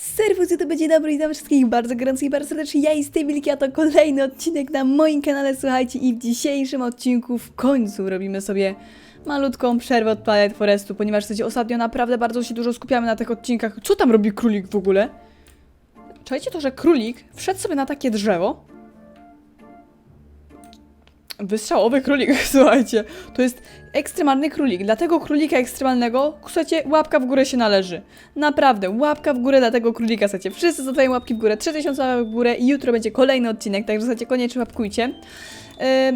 Serwus, to będzie dobry i wszystkich bardzo gorąco i bardzo serdecznie. Ja jestem Wilki, a to kolejny odcinek na moim kanale, słuchajcie, i w dzisiejszym odcinku w końcu robimy sobie malutką przerwę od Planet Forestu, ponieważ słuchajcie, ostatnio naprawdę bardzo się dużo skupiamy na tych odcinkach. Co tam robi królik w ogóle? Czajcie to, że królik wszedł sobie na takie drzewo, Wystrzałowy królik, słuchajcie. To jest ekstremalny królik. Dla tego królika ekstremalnego, słuchajcie, łapka w górę się należy. Naprawdę, łapka w górę dla tego królika, słuchajcie. Wszyscy zostawiają łapki w górę, 3000 łapek w górę i jutro będzie kolejny odcinek, także słuchajcie, koniecznie łapkujcie.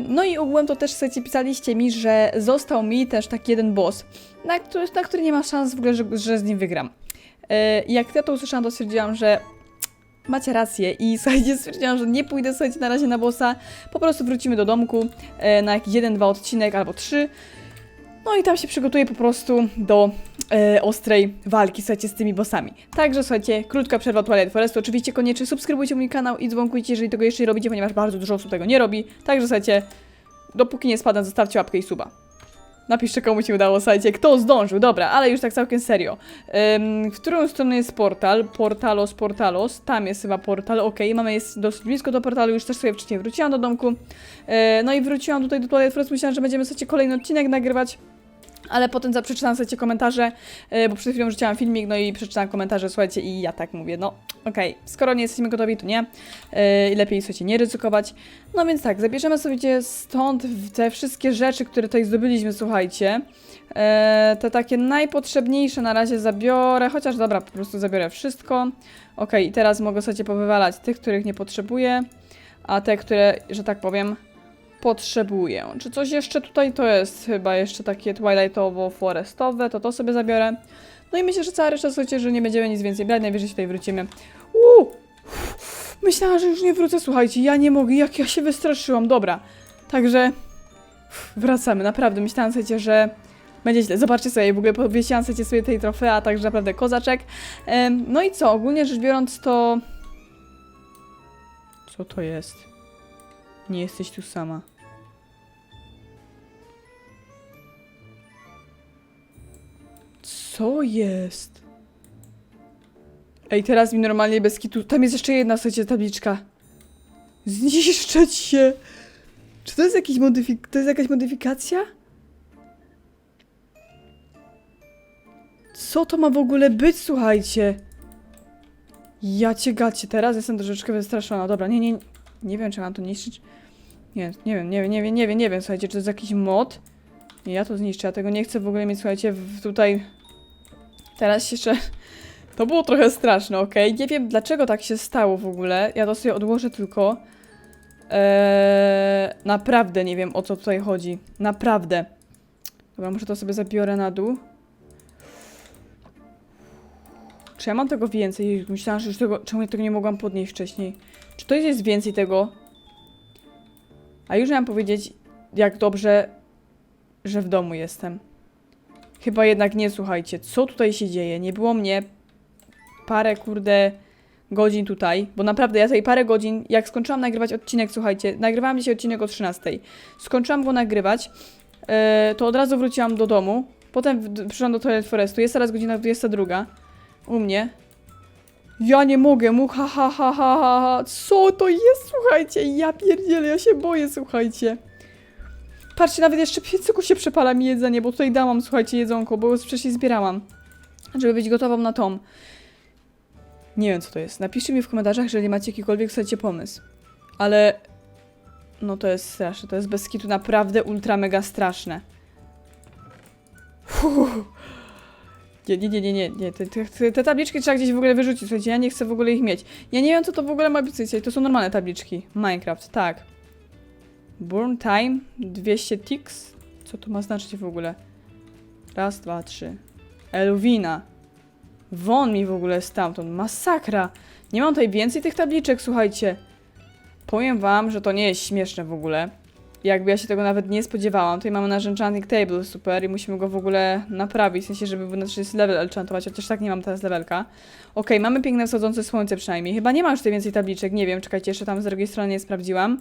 No i ogółem to też, słuchajcie, pisaliście mi, że został mi też taki jeden boss, na który, na który nie ma szans w ogóle, że, że z nim wygram. Jak ja to usłyszałam, to stwierdziłam, że macie rację i słuchajcie, stwierdziłam, że nie pójdę, słuchajcie, na razie na bossa, po prostu wrócimy do domku e, na jakiś jeden, dwa odcinek albo trzy. No i tam się przygotuję po prostu do e, ostrej walki, słuchajcie, z tymi bossami. Także słuchajcie, krótka przerwa Twilight Forestu. Oczywiście koniecznie subskrybujcie mój kanał i dzwonkujcie, jeżeli tego jeszcze nie robicie, ponieważ bardzo dużo osób tego nie robi. Także słuchajcie, dopóki nie spada, zostawcie łapkę i suba. Napiszcie komu się udało, słuchajcie, kto zdążył, dobra, ale już tak całkiem serio. Ym, w którą stronę jest portal? Portalos, Portalos, tam jest chyba portal, okej, mamy, jest dosyć blisko do portalu, już też sobie wcześniej wróciłam do domku. E, no i wróciłam tutaj do Forest, myślałam, że będziemy, słuchajcie, kolejny odcinek nagrywać. Ale potem przeczytałam sobie komentarze, e, bo przed chwilą rzuciłam filmik, no i przeczytałam komentarze, słuchajcie, i ja tak mówię, no okej, skoro nie jesteśmy gotowi, to nie. E, I lepiej, słuchajcie, nie ryzykować. No więc tak, zabierzemy sobie stąd te wszystkie rzeczy, które tutaj zdobyliśmy, słuchajcie. E, te takie najpotrzebniejsze na razie zabiorę, chociaż dobra, po prostu zabiorę wszystko. Okej, i teraz mogę sobie powywalać tych, których nie potrzebuję, a te, które, że tak powiem, potrzebuję. Czy coś jeszcze tutaj to jest chyba jeszcze takie twilightowo-forestowe, to to sobie zabiorę. No i myślę, że cała reszta, słuchajcie, że nie będziemy nic więcej brać, najwyżej się tutaj wrócimy. Uuu! Myślałam, że już nie wrócę, słuchajcie, ja nie mogę, jak ja się wystraszyłam, dobra. Także wracamy, naprawdę, myślałam, słuchajcie, że będzie źle. Zobaczcie sobie, w ogóle powiesiłam słuchajcie, sobie tej trofea, także naprawdę kozaczek. No i co, ogólnie rzecz biorąc to... Co to jest? Nie jesteś tu sama. Co jest? Ej, teraz mi normalnie bez kitu. Tam jest jeszcze jedna, słuchajcie, tabliczka. Zniszczeć się. Czy to jest jakiś modyfik... To jest jakaś modyfikacja? Co to ma w ogóle być, słuchajcie? Ja cię gacie, teraz jestem troszeczkę wystraszona. Dobra, nie, nie, nie wiem, czy mam to niszczyć. Nie, nie wiem, nie wiem, nie wiem, nie wiem, nie wiem, słuchajcie, czy to jest jakiś mod? Nie, ja to zniszczę, ja tego nie chcę w ogóle mieć, słuchajcie, w, tutaj... Teraz jeszcze... To było trochę straszne, okej? Nie wiem, dlaczego tak się stało w ogóle. Ja to sobie odłożę tylko. Eee, naprawdę nie wiem, o co tutaj chodzi. Naprawdę. Dobra, może to sobie zabiorę na dół. Czy ja mam tego więcej? Myślałam, że już tego... Czemu ja tego nie mogłam podnieść wcześniej? Czy to jest więcej tego? A już miałam powiedzieć, jak dobrze, że w domu jestem. Chyba jednak nie, słuchajcie. Co tutaj się dzieje? Nie było mnie parę, kurde, godzin tutaj, bo naprawdę ja tutaj parę godzin, jak skończyłam nagrywać odcinek, słuchajcie, nagrywałam dzisiaj odcinek o 13. Skończyłam go nagrywać, e, to od razu wróciłam do domu, potem przyszłam do Toilet Forestu, jest teraz godzina 22 u mnie. Ja nie mogę, mu ha ha ha ha ha ha. Co to jest, słuchajcie? Ja pierdzielę, ja się boję, słuchajcie. Patrzcie, nawet jeszcze piecyku się przepala mi jedzenie, bo tutaj dałam, słuchajcie, jedzonko, bo wcześniej zbierałam, żeby być gotową na tom. Nie wiem, co to jest. Napiszcie mi w komentarzach, jeżeli macie jakikolwiek, słuchajcie, pomysł. Ale... No to jest straszne, to jest bez kitu naprawdę ultra mega straszne. Fuh. Nie, nie, nie, nie, nie, nie. Te, te, te tabliczki trzeba gdzieś w ogóle wyrzucić, słuchajcie, ja nie chcę w ogóle ich mieć. Ja nie wiem, co to w ogóle ma być, słuchajcie, to są normalne tabliczki. Minecraft, tak. Burn time, 200 ticks. Co to ma znaczyć w ogóle? Raz, dwa, trzy. Elwina. Won mi w ogóle stamtąd, masakra. Nie mam tutaj więcej tych tabliczek, słuchajcie. Powiem wam, że to nie jest śmieszne w ogóle. Jakby ja się tego nawet nie spodziewałam. Tutaj mamy nasz enchanting table, super, i musimy go w ogóle naprawić, w sensie, żeby był na 30 level enchantować, chociaż tak nie mam teraz levelka. Okej, mamy piękne wschodzące słońce przynajmniej. Chyba nie ma już tutaj więcej tabliczek, nie wiem, czekajcie, jeszcze tam z drugiej strony nie sprawdziłam.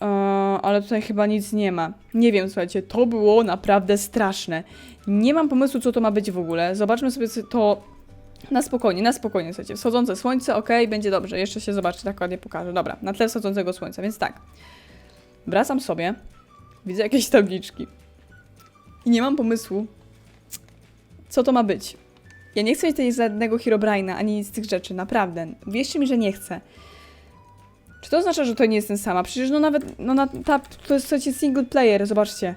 Eee, ale tutaj chyba nic nie ma. Nie wiem, słuchajcie, to było naprawdę straszne. Nie mam pomysłu, co to ma być w ogóle. Zobaczmy sobie to Na spokojnie, na spokojnie, słuchajcie. Wschodzące słońce, ok, będzie dobrze. Jeszcze się zobaczy, tak ładnie pokażę. Dobra, na tle wschodzącego słońca, więc tak. Wracam sobie, widzę jakieś tabliczki i nie mam pomysłu, co to ma być. Ja nie chcę mieć żadnego Herobrina, ani nic z tych rzeczy, naprawdę. Wierzcie mi, że nie chcę. Czy to oznacza, że to nie jest ten sama? Przecież no nawet, no na, ta, to jest słuchajcie single player, zobaczcie.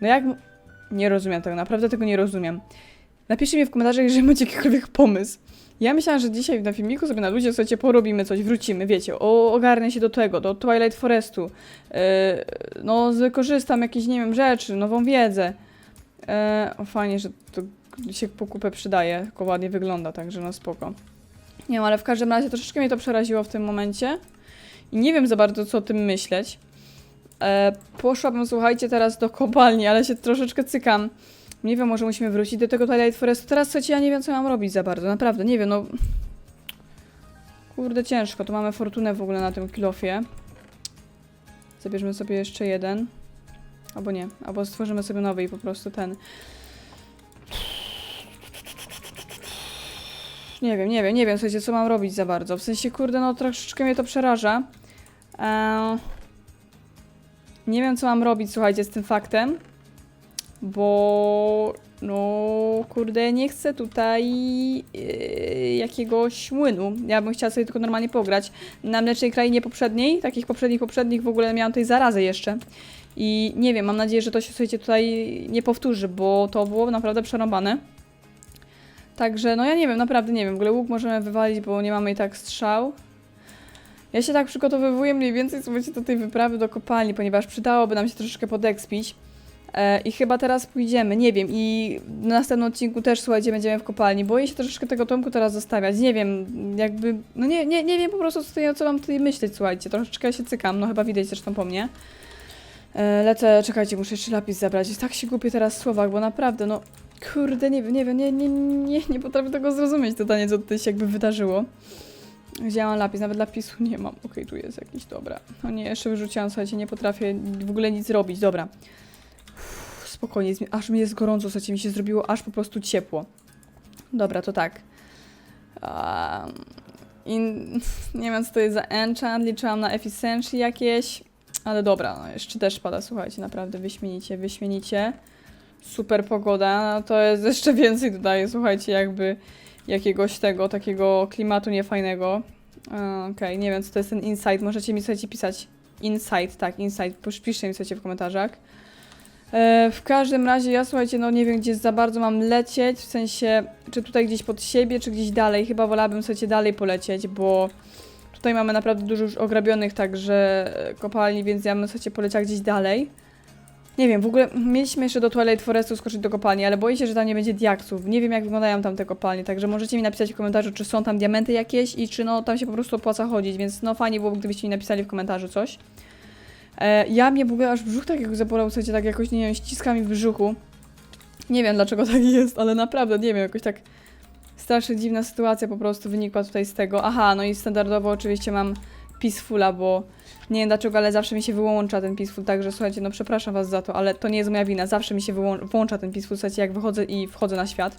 No jak... Nie rozumiem tego, naprawdę tego nie rozumiem. Napiszcie mi w komentarzach, jeżeli macie jakikolwiek pomysł. Ja myślałam, że dzisiaj na filmiku sobie na ludzie, słuchajcie, porobimy coś, wrócimy, wiecie, o, ogarnę się do tego, do Twilight Forestu, yy, no wykorzystam jakieś, nie wiem, rzeczy, nową wiedzę. Yy, o, fajnie, że to się po kupę przydaje, tylko ładnie wygląda, także no spoko. Nie wiem, ale w każdym razie troszeczkę mnie to przeraziło w tym momencie i nie wiem za bardzo, co o tym myśleć. E, poszłabym, słuchajcie, teraz do kopalni, ale się troszeczkę cykam. Nie wiem, może musimy wrócić do tego Twilight Forestu. Teraz, słuchajcie, ja nie wiem, co mam robić za bardzo, naprawdę, nie wiem, no... Kurde, ciężko, tu mamy fortunę w ogóle na tym kilofie. Zabierzmy sobie jeszcze jeden. Albo nie, albo stworzymy sobie nowy i po prostu ten. Nie wiem, nie wiem, nie wiem, słuchajcie, co mam robić za bardzo. W sensie, kurde, no troszeczkę mnie to przeraża. Eee, nie wiem, co mam robić, słuchajcie, z tym faktem. Bo, no, kurde, nie chcę tutaj yy, jakiegoś młynu. Ja bym chciała sobie tylko normalnie pograć. Na Mlecznej Krainie poprzedniej, takich poprzednich, poprzednich w ogóle miałam tej zarazę jeszcze. I nie wiem, mam nadzieję, że to się, słuchajcie, tutaj nie powtórzy, bo to było naprawdę przerąbane. Także, no ja nie wiem, naprawdę nie wiem. W ogóle łuk możemy wywalić, bo nie mamy i tak strzał. Ja się tak przygotowywuję mniej więcej, słuchajcie, do tej wyprawy do kopalni, ponieważ przydałoby nam się troszeczkę podekspić. E, I chyba teraz pójdziemy, nie wiem, i na następnym odcinku też, słuchajcie, będziemy w kopalni. Boję się troszeczkę tego Tomku teraz zostawiać, nie wiem, jakby, no nie, nie, nie wiem po prostu, co, co mam tutaj myśleć, słuchajcie, troszeczkę się cykam, no chyba widać zresztą po mnie. E, lecę, czekajcie, muszę jeszcze lapis zabrać, jest tak się gubię teraz w słowach, bo naprawdę, no, kurde, nie wiem, nie wiem, nie, nie, nie, nie potrafię tego zrozumieć totalnie, co tutaj się jakby wydarzyło. Gdzie mam lapis? Nawet lapisu nie mam. Okej, tu jest jakiś, dobra. No nie, jeszcze wyrzuciłam, słuchajcie, nie potrafię w ogóle nic robić, dobra. Uff, spokojnie, aż mi jest gorąco, słuchajcie, mi się zrobiło aż po prostu ciepło. Dobra, to tak. Um, I nie wiem, co to jest za enchant, liczyłam na efficiency jakieś, ale dobra, no jeszcze też pada, słuchajcie, naprawdę wyśmienicie, wyśmienicie. Super pogoda, no to jest jeszcze więcej dodaje, słuchajcie, jakby jakiegoś tego, takiego klimatu niefajnego. E, Okej, nie wiem, co to jest ten insight. Możecie mi, słuchajcie, pisać insight, tak, insight. Piszcie mi, słuchajcie, w komentarzach. E, w każdym razie ja, słuchajcie, no nie wiem, gdzie za bardzo mam lecieć, w sensie, czy tutaj gdzieś pod siebie, czy gdzieś dalej. Chyba wolałabym, słuchajcie, dalej polecieć, bo tutaj mamy naprawdę dużo już ograbionych także kopalni, więc ja bym, słuchajcie, poleciała gdzieś dalej. Nie wiem, w ogóle mieliśmy jeszcze do Twilight Forestu skoczyć do kopalni, ale boję się, że tam nie będzie diaksów. Nie wiem, jak wyglądają tam te kopalnie, także możecie mi napisać w komentarzu, czy są tam diamenty jakieś i czy no tam się po prostu opłaca chodzić, więc no fajnie byłoby, gdybyście mi napisali w komentarzu coś. E, ja mnie w ogóle aż brzuch tak jak zabolał, słuchajcie, tak jakoś, nie wiem, ściska mi w brzuchu. Nie wiem, dlaczego tak jest, ale naprawdę, nie wiem, jakoś tak strasznie dziwna sytuacja po prostu wynikła tutaj z tego. Aha, no i standardowo oczywiście mam Peacefula, bo nie wiem dlaczego, ale zawsze mi się wyłącza ten Peaceful, także słuchajcie, no przepraszam was za to, ale to nie jest moja wina, zawsze mi się wyłą- włącza ten Peaceful, słuchajcie, jak wychodzę i wchodzę na świat.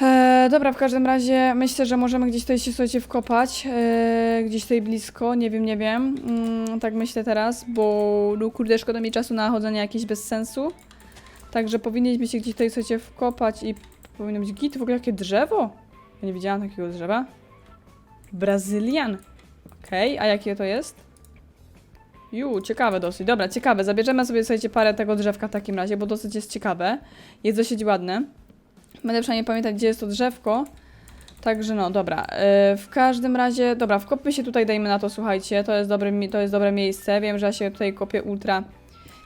Eee, dobra, w każdym razie myślę, że możemy gdzieś tutaj się, słuchajcie, wkopać, eee, gdzieś tutaj blisko, nie wiem, nie wiem, mm, tak myślę teraz, bo no kurde, szkoda mi czasu na chodzenie jakieś bez sensu, także powinniśmy się gdzieś tutaj, słuchajcie, wkopać i powinno być git, w ogóle jakie drzewo? Ja nie widziałam takiego drzewa. Brazylian. Okej, a jakie to jest? Ju, ciekawe dosyć. Dobra, ciekawe. Zabierzemy sobie, słuchajcie, parę tego drzewka w takim razie, bo dosyć jest ciekawe. Jest dosyć ładne. Będę przynajmniej pamiętać, gdzie jest to drzewko. Także no, dobra. Yy, w każdym razie, dobra, wkopmy się tutaj, dajmy na to, słuchajcie. To jest, dobre, mi- to jest dobre miejsce. Wiem, że ja się tutaj kopię ultra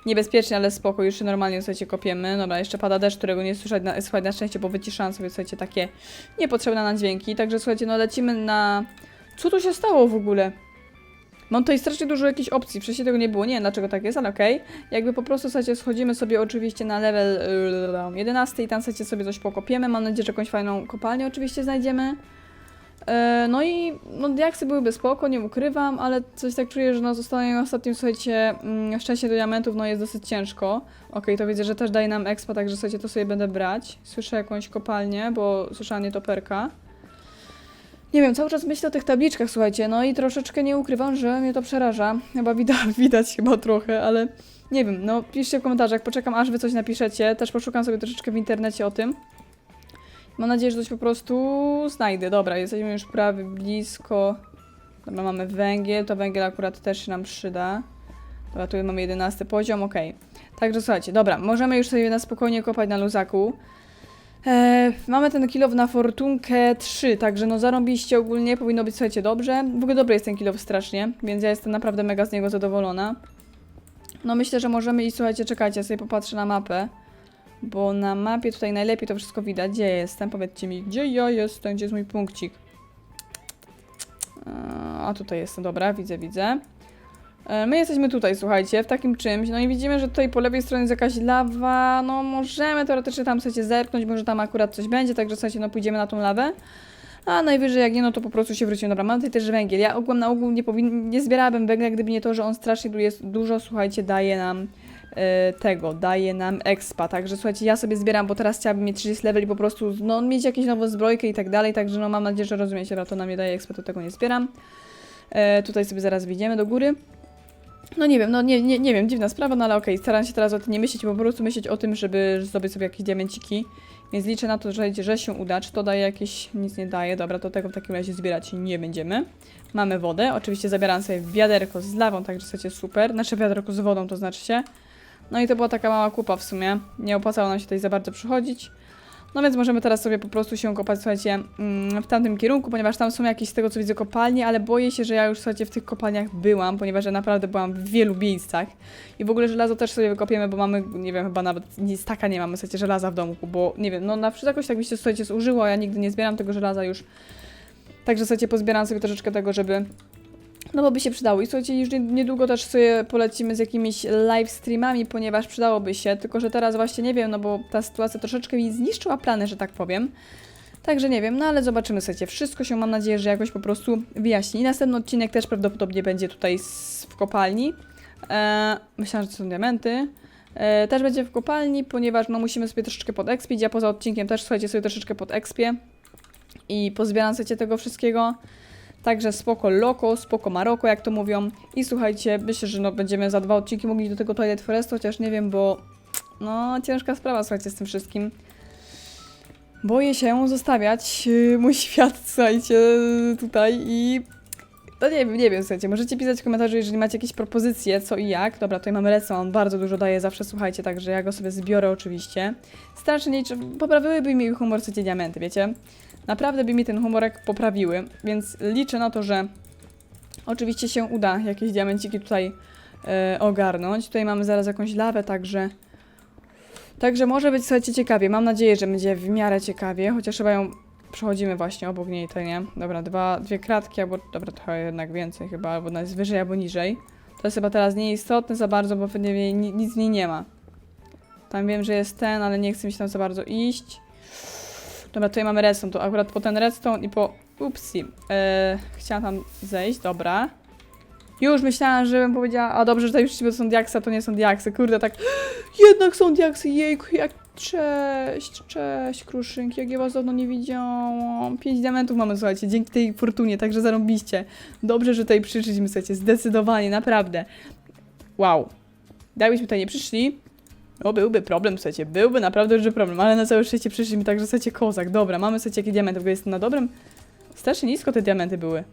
niebezpiecznie, ale spoko. Już się normalnie, słuchajcie, kopiemy. Dobra, jeszcze pada deszcz, którego nie słychać na, na szczęście, bo wyciszałam sobie, słuchajcie, takie niepotrzebne nam dźwięki. Także słuchajcie, no lecimy na... Co tu się stało w ogóle? Mam tutaj strasznie dużo jakichś opcji, wcześniej tego nie było, nie wiem dlaczego tak jest, ale okej. Jakby po prostu, słuchajcie, schodzimy sobie oczywiście na level yy, 11 i tam, słuchajcie, sobie coś pokopiemy. Mam nadzieję, że jakąś fajną kopalnię oczywiście znajdziemy. E, no i no, diaksy byłyby spoko, nie ukrywam, ale coś tak czuję, że no zostanie ostatnim, słuchajcie, mm, szczęście do diamentów, no jest dosyć ciężko. Okej, to widzę, że też daje nam expa, także słuchajcie, to sobie będę brać. Słyszę jakąś kopalnię, bo słyszałam nietoperka. Nie wiem, cały czas myślę o tych tabliczkach, słuchajcie, no i troszeczkę nie ukrywam, że mnie to przeraża. Chyba widać, widać chyba trochę, ale nie wiem, no piszcie w komentarzach, poczekam aż wy coś napiszecie, też poszukam sobie troszeczkę w internecie o tym. Mam nadzieję, że coś po prostu znajdę. Dobra, jesteśmy już prawie blisko. Dobra, mamy węgiel, to węgiel akurat też się nam przyda. Dobra, tu mamy 11 poziom, ok. Także słuchajcie, dobra, możemy już sobie na spokojnie kopać na luzaku. E, mamy ten kilow na fortunkę 3, także no zarąbiście ogólnie, powinno być, słuchajcie, dobrze. W ogóle dobry jest ten kilow strasznie, więc ja jestem naprawdę mega z niego zadowolona. No myślę, że możemy iść, słuchajcie, czekajcie, ja sobie popatrzę na mapę. Bo na mapie tutaj najlepiej to wszystko widać. Gdzie jestem? Powiedzcie mi, gdzie ja jestem? Gdzie jest mój punkcik? E, A tutaj jestem, dobra, widzę, widzę. E, My jesteśmy tutaj, słuchajcie, w takim czymś. No i widzimy, że tutaj po lewej stronie jest jakaś lawa. No możemy teoretycznie tam sobie zerknąć, może tam akurat coś będzie, także słuchajcie, no pójdziemy na tą lawę. A najwyżej jak nie, no to po prostu się wrócimy. Dobra, mam tutaj też węgiel. Ja ogółem na ogół nie, powin- nie zbierałabym węgla, gdyby nie to, że on strasznie du- jest dużo, słuchajcie, daje nam e, tego, daje nam expa, także słuchajcie, ja sobie zbieram, bo teraz chciałabym mieć 30 level i po prostu, no, mieć jakieś nową zbrojkę i tak dalej, także no mam nadzieję, że rozumiecie, że to nam nie daje expa, to tego nie zbieram. E, tutaj sobie zaraz wyjdziemy do góry. No nie wiem, no nie, nie, nie wiem, dziwna sprawa, no ale okej, staram się teraz o tym nie myśleć, bo po prostu myśleć o tym, żeby zdobyć sobie jakieś diamenciki, więc liczę na to, że, że się uda, czy to daje jakieś, nic nie daje, dobra, to tego w takim razie zbierać nie będziemy. Mamy wodę, oczywiście zabieram sobie wiaderko z lawą, także słuchajcie, super, nasze wiaderko z wodą to znaczy się. No i to była taka mała kupa w sumie. Nie opłacało nam się tutaj za bardzo przychodzić. No więc możemy teraz sobie po prostu się kopać, słuchajcie, mm, w tamtym kierunku, ponieważ tam są jakieś z tego co widzę kopalnie, ale boję się, że ja już, słuchajcie, w tych kopalniach byłam, ponieważ ja naprawdę byłam w wielu miejscach. I w ogóle żelazo też sobie wykopiemy, bo mamy, nie wiem, chyba nawet nic taka nie mamy, słuchajcie, żelaza w domu, bo nie wiem, no na jakoś tak mi się, słuchajcie, zużyło, ja nigdy nie zbieram tego żelaza już. Także, słuchajcie, pozbieram sobie troszeczkę tego, żeby no bo by się przydało. I słuchajcie, już nie- niedługo też sobie polecimy z jakimiś live streamami, ponieważ przydałoby się, tylko że teraz właśnie nie wiem, no bo ta sytuacja troszeczkę mi zniszczyła plany, że tak powiem. Także nie wiem, no ale zobaczymy, słuchajcie, wszystko się mam nadzieję, że jakoś po prostu wyjaśni. I następny odcinek też prawdopodobnie będzie tutaj w kopalni. E, myślałam, że to są diamenty. E, też będzie w kopalni, ponieważ no musimy sobie troszeczkę podekspić. Ja poza odcinkiem też, słuchajcie, sobie troszeczkę podekspię. I pozbieram, słuchajcie, tego wszystkiego. Także spoko loko, spoko Maroko, jak to mówią. I słuchajcie, myślę, że no, będziemy za dwa odcinki mogli do tego Toilet Forestu, chociaż nie wiem, bo no ciężka sprawa, słuchajcie, z tym wszystkim. Boję się zostawiać yy, mój świat, słuchajcie, tutaj i... No nie nie wiem, słuchajcie, możecie pisać w komentarzu, jeżeli macie jakieś propozycje, co i jak. Dobra, tutaj mamy Redstone, on bardzo dużo daje zawsze, słuchajcie, także ja go sobie zbiorę oczywiście. Strasznie, poprawiłyby mi humor, słuchajcie, diamenty, wiecie? Naprawdę by mi ten humorek poprawiły, więc liczę na to, że oczywiście się uda jakieś diamenciki tutaj e, ogarnąć. Tutaj mamy zaraz jakąś lawę, także także może być, słuchajcie, ciekawie. Mam nadzieję, że będzie w miarę ciekawie, chociaż chyba ją przechodzimy właśnie obok niej, to nie? Dobra, dwa, dwie kratki, albo dobra, trochę jednak więcej chyba, albo nawet wyżej, albo niżej. To jest chyba teraz nieistotne za bardzo, bo nie, nic w niej nie ma. Tam wiem, że jest ten, ale nie chcę mi się tam za bardzo iść. Dobra, tutaj mamy redstone, to akurat po ten redstone i po... Upsi. Eee, chciałam tam zejść, dobra. Już myślałam, żebym powiedziała, a dobrze, że tutaj już są diaksy, a to nie są diaksy, kurde, tak... Jednak są diaksy, jejku, jak... Cześć, cześć, kruszynki, jak ja was dawno nie widziałam. Pięć diamentów mamy, słuchajcie, dzięki tej fortunie, także zarąbiście. Dobrze, że tutaj przyszliśmy, słuchajcie, zdecydowanie, naprawdę. Wow. Gdybyśmy tutaj nie przyszli, o, byłby problem, słuchajcie, byłby naprawdę duży problem, ale na całe szczęście przyszliśmy, także słuchajcie, kozak, dobra, mamy słuchajcie jakie diamenty, jestem na dobrym, strasznie nisko te diamenty były.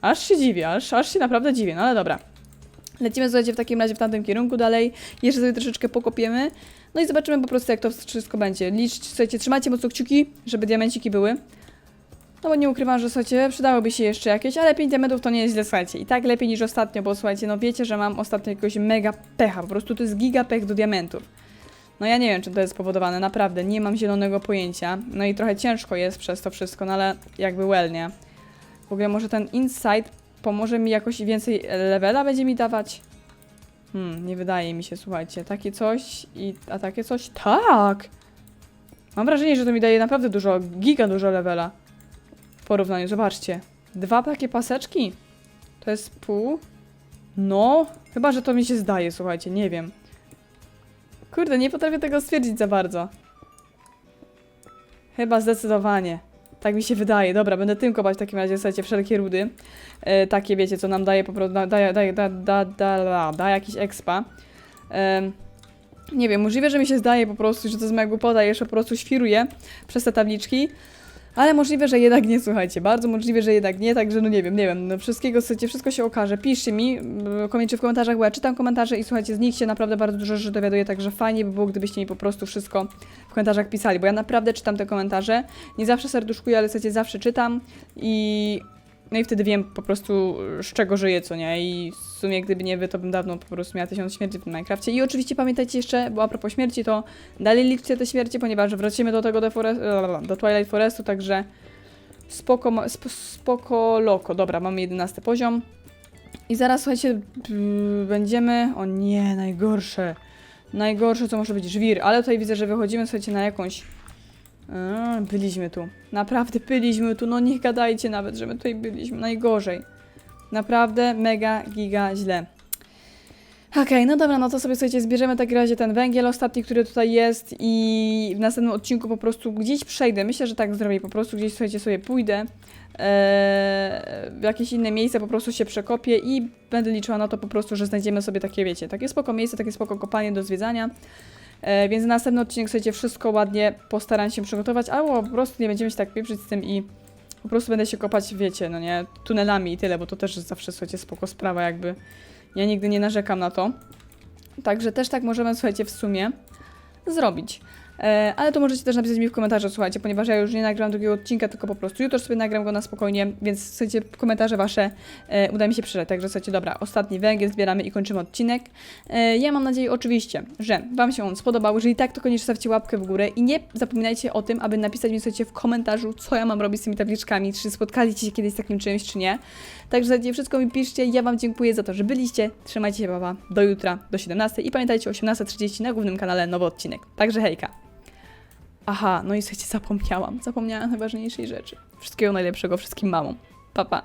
Aż się dziwię, aż, aż się naprawdę dziwię, no ale dobra. Lecimy, słuchajcie, w takim razie w tamtym kierunku dalej, jeszcze sobie troszeczkę pokopiemy, no i zobaczymy po prostu, jak to wszystko będzie. Liczcie, słuchajcie, trzymajcie mocno kciuki, żeby diamenciki były. No bo nie ukrywam, że słuchajcie, przydałoby się jeszcze jakieś, ale 5 diamentów to nie jest źle, słuchajcie. I tak lepiej niż ostatnio, bo słuchajcie, no wiecie, że mam ostatnio jakiegoś mega pecha, po prostu to jest giga pech do diamentów. No ja nie wiem, czym to jest spowodowane, naprawdę, nie mam zielonego pojęcia. No i trochę ciężko jest przez to wszystko, no ale jakby well, nie? W ogóle może ten insight pomoże mi jakoś więcej levela będzie mi dawać? Hmm, nie wydaje mi się, słuchajcie. Takie coś i... a takie coś? Tak! Mam wrażenie, że to mi daje naprawdę dużo, giga dużo levela. w porównaniu. Zobaczcie. Dwa takie paseczki. To jest pół. No, chyba, że to mi się zdaje, słuchajcie, nie wiem. Kurde, nie potrafię tego stwierdzić za bardzo. Chyba zdecydowanie. Tak mi się wydaje. Dobra, będę tym kopać w takim razie, słuchajcie, wszelkie rudy. E, takie, wiecie, co nam daje po prostu, da, daje, daje, da, da, da, da, da jakiś expa. Em, nie wiem, możliwe, że mi się zdaje po prostu, że to jest moja głupota, jeszcze po prostu świruję przez te tabliczki. Ale możliwe, że jednak nie, słuchajcie, bardzo możliwe, że jednak nie, także no nie wiem, nie wiem, no wszystkiego, słuchajcie, wszystko się okaże, piszcie mi, m, koniecznie w komentarzach, bo ja czytam komentarze i słuchajcie, z nich się naprawdę bardzo dużo rzeczy dowiaduję, także fajnie by było, gdybyście mi po prostu wszystko w komentarzach pisali, bo ja naprawdę czytam te komentarze, nie zawsze serduszkuję, ale słuchajcie, zawsze czytam i no i wtedy wiem po prostu z czego żyję, co nie, i w sumie gdyby nie wy, to bym dawno po prostu miała tysiąc śmierci w tym Minecrafcie i oczywiście pamiętajcie jeszcze, bo a propos śmierci, to dalej liczcie te śmierci, ponieważ wrócimy do tego do, forest, do Twilight Forestu, także spoko, sp- spoko loko. Dobra, mamy 11 poziom. I zaraz, słuchajcie, będziemy... O nie, najgorsze. Najgorsze, co może być żwir. Ale tutaj widzę, że wychodzimy, słuchajcie, na jakąś... A, byliśmy tu. Naprawdę byliśmy tu. No nie gadajcie nawet, że my tutaj byliśmy. Najgorzej. Naprawdę mega, giga źle. Okej, no dobra, no to sobie słuchajcie, zbierzemy w takim razie ten węgiel ostatni, który tutaj jest i w następnym odcinku po prostu gdzieś przejdę. Myślę, że tak zrobię, po prostu gdzieś słuchajcie sobie pójdę eee, w jakieś inne miejsce, po prostu się przekopię i będę liczyła na to po prostu, że znajdziemy sobie takie, wiecie, takie spoko miejsce, takie spoko kopanie do zwiedzania. E, więc na następny odcinek, słuchajcie, wszystko ładnie postaram się przygotować, albo po prostu nie będziemy się tak pieprzyć z tym i po prostu będę się kopać, wiecie, no nie, tunelami i tyle, bo to też jest zawsze, słuchajcie, spoko sprawa jakby. Ja nigdy nie narzekam na to. Także też tak możemy, słuchajcie, w sumie zrobić. E, ale to możecie też napisać mi w komentarzu, słuchajcie, ponieważ ja już nie nagram drugiego odcinka, tylko po prostu jutro sobie nagram go na spokojnie, więc słuchajcie, komentarze wasze e, uda mi się przeczytać. Także słuchajcie, dobra, ostatni węgiel zbieramy i kończymy odcinek. E, ja mam nadzieję oczywiście, że Wam się on spodobał. Jeżeli tak, to koniecznie stawcie łapkę w górę i nie zapominajcie o tym, aby napisać mi, słuchajcie, w komentarzu, co ja mam robić z tymi tabliczkami, czy spotkaliście się kiedyś z takim czymś, czy nie. Także słuchajcie, wszystko mi piszcie. Ja Wam dziękuję za to, że byliście. Trzymajcie się, baba. Do jutra, do 17 i pamiętajcie, o 18.30 na głównym kanale nowy odcinek. Także hejka. Aha, no i słuchajcie, zapomniałam. Zapomniałam najważniejszej rzeczy. Wszystkiego najlepszego wszystkim mamom. Pa, pa.